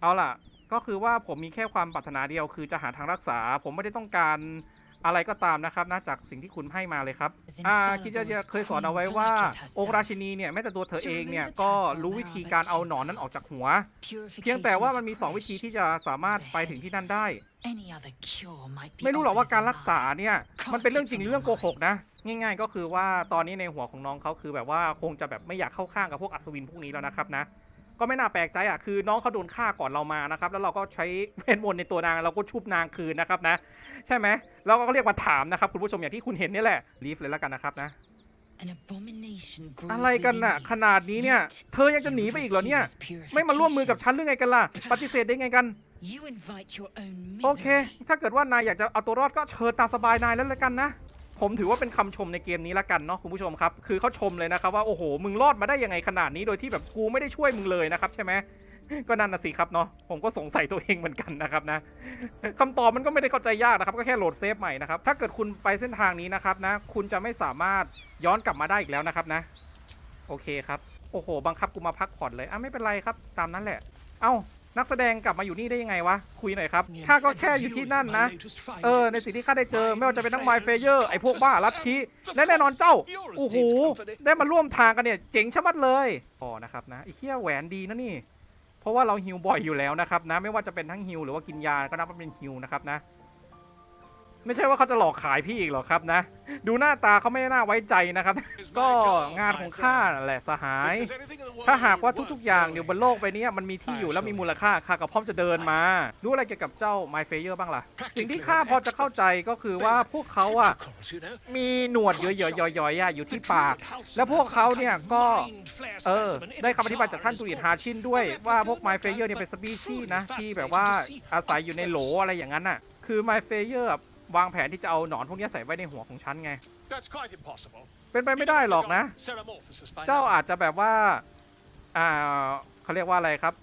เอาล่ะ ก็คือว่าผมมีแค่ความปรารถนาเดียว คือจะหาทางรักษา ผมไม่ได้ต้องการอะไรก็ตามนะครับนะจากสิ่งที่คุณให้มาเลยครับอ่าคิดจะเคยสอนเอาไว้ว่าองค์ราชินีเนี่ยแม้แต่ตัวเธอเองเนี่ยก็รู้วิธีการเอาหนอนนั้นออกจากหัว เพียงแต่ว่ามันมี 2 วิธีที่จะสามารถไปถึงที่นั่นได้ ไม่รู้หรอกว่าการรักษาเนี่ยมันเป็นเรื่องจริงหรือเรื่องโกหกนะง่าย ๆ ก็คือว่าตอนนี้ในหัวของน้องเขาคือแบบว่าคงจะแบบไม่อยากเข้าข้างกับพวกอัศวินพวกนี้แล้วนะครับนะ ก็ไม่น่าแปลกใจอะคือน้องเขาโดนฆ่าก่อนเรามานะครับแล้วเราก็ใช้เวทมนต์ในตัวนางเราก็ชุบนางคืนนะครับนะ ใช่ไหมเราก็เรียกมาถามนะครับคุณผู้ชมอย่างที่คุณเห็นนี่แหละรีฟเลยแล้วกันนะครับนะอะไรกันน่ะ ขนาดนี้เนี่ย เธอยังจะหนีไปอีกเหรอเนี่ย ไม่มาร่วมมือกับฉันหรือไงกันล่ะ ปฏิเสธได้ไงกัน โอเค ถ้าเกิดว่านายอยากจะเอาตัวรอดก็เชิญตามสบายนายแล้วละกันนะ ผมถือว่าเป็นคำชมในเกมนี้ละกันเนาะคุณผู้ชมครับ คือเขาชมเลยนะครับว่าโอ้โห มึงรอดมาได้ยังไงขนาดนี้โดยที่แบบกูไม่ได้ช่วยมึงเลยนะครับใช่ไหมก็นั่นนะสิครับเนาะผมก็สงสัยตัวเองเหมือนกันนะครับนะคำตอบมันก็ไม่ได้เข้าใจยากนะครับ ก็แค่โหลดเซฟใหม่นะครับ ถ้าเกิดคุณไปเส้นทางนี้นะครับนะ คุณจะไม่สามารถย้อนกลับมาได้อีกแล้วนะครับนะ โอเคครับ โอ้โห บังคับกูมาพักผ่อนเลยอะไม่เป็นไรครับ ตามนั้นแหละ เอ้า นักแสดงกลับมาอยู่นี่ได้ยังไงวะ คุยหน่อยครับข้าก็แค่อยู่ที่นั่นนะ เออ ในสิ่งที่ข้าได้เจอ ไม่ว่าจะเป็นทั้งไมเฟเยอร์ ไอ้พวกบ้าลัทธิและแน่นอนเจ้า โอ้โห ได้มาร่วมทางกันเนี่ย เจ๋งชะมัดเลยพอนะครับนะไอ้เหี้ยแหวนดีนะนี่ เพราะว่าเราฮิวบ่อยอยู่แล้วนะครับนะ ไม่ว่าจะเป็นทั้งฮิวหรือว่ากินยา ก็นับว่าเป็นฮิวนะครับนะ ไม่ใช่ว่าเขาจะหลอกขายพี่อีกหรอกครับนะ ดูหน้าตาเขาไม่น่าไว้ใจนะครับ ก็งานของข้านั่นแหละสหาย ถ้าหากว่าทุกๆ อย่างอยู่บนโลกใบนี้มันมีที่อยู่แล้วมีมูลค่าข้าก็พร้อมจะเดินมา รู้อะไรเกี่ยวกับเจ้า My f a y e r บ้างล่ะ สิ่งที่ข้าพอจะเข้าใจก็คือว่าพวกเขาอะมีหนวดเยอะๆๆๆอะอยู่ที่ปาก แล้วพวกเขาเนี่ยก็เออได้คำอธิบายจากท่านจุลิตฮาชินด้วยว่าพวก My f a y e r เนี่ยเป็นสปีชีส์นะที่แบบว่าอาศัยอยู่ในโหลอะไรอย่างนั้นน่ะคือ My f a y e r วางแผนที่จะเอาหนอนพวกเนี้ยใส่ไว้ในหัวของฉันไง เป็นไปไม่ได้หรอกนะ เจ้าอาจจะแบบว่า อ่าเขาเรียกว่าอะไรครับ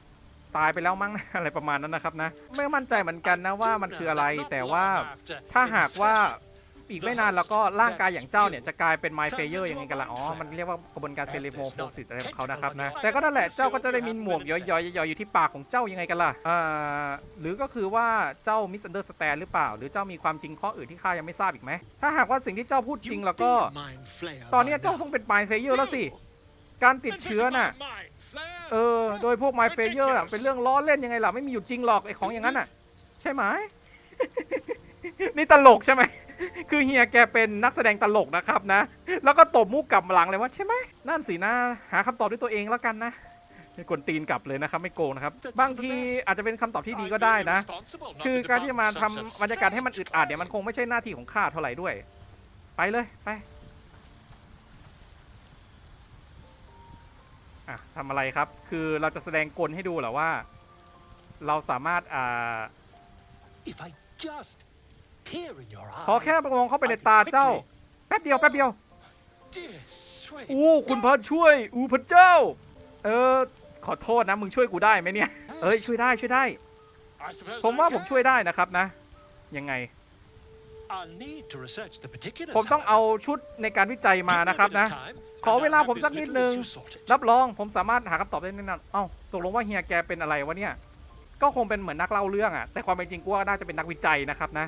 ตายไปแล้วมั้ง อะไรประมาณนั้นนะครับนะ ไม่มั่นใจเหมือนกันนะว่ามันคืออะไร แต่ว่าถ้าหากว่า อีกไม่นานแล้วก็ร่างกายอย่างเจ้าเนี่ยจะกลายเป็นไมเฟเยอร์ยังไงกันล่ะอ๋อมันเรียกว่ากระบวนการเซเลโมโพสิตอะไรของเขานะครับนะแต่ก็นั่นแหละเจ้าก็จะได้มีหมวกย้อยๆอยู่ที่ปากของเจ้ายังไงกันล่ะอ่าหรือก็คือว่าเจ้ามิส s ันเดอร์สแตนหรือเปล่า หรือเจ้ามีความจริงข้ออื่นที่ข้ายังไม่ทราบอีกไหมถ้าหากว่าสิ่งที่เจ้าพูดจริงแล้วก็ ตอนนี้เจ้าต้องเป็นไมเฟเยอร์แล้วสิการติดเชื้อน่ะเออโดยพวกไมเฟเยอร์เป็นเรื่องล้อเล่นยังไงล่ะไม่มีอยู่จริงหรอกไอของอย่างนั้นน่ะ ใช่ไหมนี่ตลกใช่ไหม คือเฮียแกเป็นนักแสดงตลกนะครับนะ แล้วก็ตบมุกกลับหลังเลยว่าใช่ไหมนั่นสินะหาคำตอบด้วยตัวเองแล้วกันนะไม่กวนตีนกลับเลยนะครับไม่โกงนะครับ บางทีอาจจะเป็นคำตอบที่ดีก็ได้นะ คือการที่มาทำบรรยากาศให้มันอึดอัดเนี่ยมันคงไม่ใช่หน้าที่ของข้าเท่าไหร่ด้วย ไปเลยไปอะทำอะไรครับ คือเราจะแสดงกลให้ดูเหรอว่า เราสามารถอ่า ขอแค่มองเข้าไปในตาเจ้า แป๊บเดียวแป๊บเดียวอู้คุณพระช่วย อู้พระเจ้า เออขอโทษนะ มึงช่วยกูได้ไหมเนี่ย เอ้ยช่วยได้ช่วยได้ ผมว่าผมช่วยได้นะครับนะ ยังไง ผมต้องเอาชุดในการวิจัยมานะครับนะ ขอเวลาผมสักนิดนึง รับรองผมสามารถหาคำตอบได้แน่นอน เอ้าตกลงว่าเฮียแกเป็นอะไรวะเนี่ย ก็คงเป็นเหมือนนักเล่าเรื่องอะแต่ความเป็นจริงกูว่าน่าจะเป็นนักวิจัยนะครับนะ